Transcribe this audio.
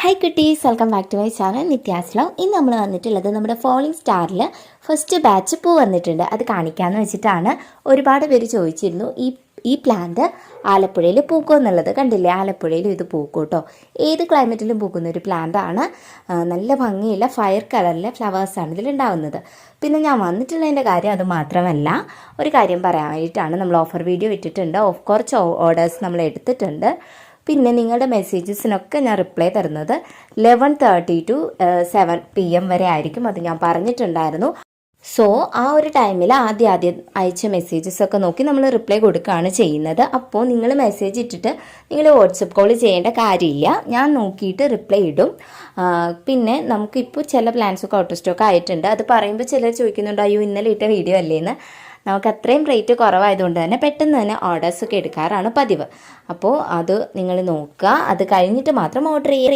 Hi കുട്ടീസ് welcome back to my channel നിത്യാസ്ലോ ഇന്ന് നമ്മൾ വന്നിട്ടുള്ളത് നമ്മുടെ ഫോളിംഗ് സ്റ്റാറിൽ ഫസ്റ്റ് ബാച്ച് പൂ വന്നിട്ടുണ്ട്. അത് കാണിക്കാമെന്ന് വെച്ചിട്ടാണ് ഒരുപാട് പേര് ചോദിച്ചിരുന്നു ഈ ഈ പ്ലാന്റ് ആലപ്പുഴയിൽ പൂക്കും എന്നുള്ളത്? കണ്ടില്ലേ? ആലപ്പുഴയിൽ ഇത് പൂക്കും കേട്ടോ ഏത് ക്ലൈമറ്റിലും പൂക്കുന്ന ഒരു പ്ലാന്റ് ആണ്. നല്ല ഭംഗിയുള്ള ഫയർ കളറിലെ ഫ്ലവേഴ്സാണ് ഇതിലുണ്ടാവുന്നത് പിന്നെ ഞാൻ വന്നിട്ടുള്ളതിന്റെ കാര്യം അത് മാത്രമല്ല ഒരു കാര്യം പറയാൻ നമ്മൾ ഓഫർ വീഡിയോ ഇട്ടിട്ടുണ്ട്. ഓഫ് കുറച്ച് ഓർഡേഴ്സ് നമ്മൾ എടുത്തിട്ടുണ്ട്. പിന്നെ നിങ്ങളുടെ മെസ്സേജസിനൊക്കെ ഞാൻ റിപ്ലൈ തരുന്നത് eleven thirty to seven P M വരെ ആയിരിക്കും. അത് ഞാൻ പറഞ്ഞിട്ടുണ്ടായിരുന്നു. സോ ആ ഒരു ടൈമിൽ ആദ്യം ആദ്യം അയച്ച മെസ്സേജസ് ഒക്കെ നോക്കി നമ്മൾ റിപ്ലൈ കൊടുക്കുകയാണ് ചെയ്യുന്നത്. അപ്പോൾ നിങ്ങൾ മെസ്സേജ് ഇട്ടിട്ട് നിങ്ങൾ വാട്സപ്പ് കോൾ ചെയ്യേണ്ട കാര്യമില്ല. ഞാൻ നോക്കിയിട്ട് റിപ്ലൈ ഇടും. പിന്നെ നമുക്കിപ്പോൾ ചില പ്ലാൻസ് ഒക്കെ ഔട്ട് സ്റ്റോക്ക് ആയിട്ടുണ്ട്. അത് പറയുമ്പോൾ ചിലർ ചോദിക്കുന്നുണ്ട് അയ്യോ ഇന്നലെ ഇട്ട വീഡിയോ അല്ലേന്ന്? നമുക്ക് അത്രയും റേറ്റ് കുറവായതുകൊണ്ട് തന്നെ പെട്ടെന്ന് തന്നെ ഓർഡേഴ്സ് ഒക്കെ എടുക്കാറാണ് പതിവ്. അപ്പോൾ അത് നിങ്ങൾ നോക്കുക. അത് കഴിഞ്ഞിട്ട് മാത്രം ഓർഡർ ചെയ്യുക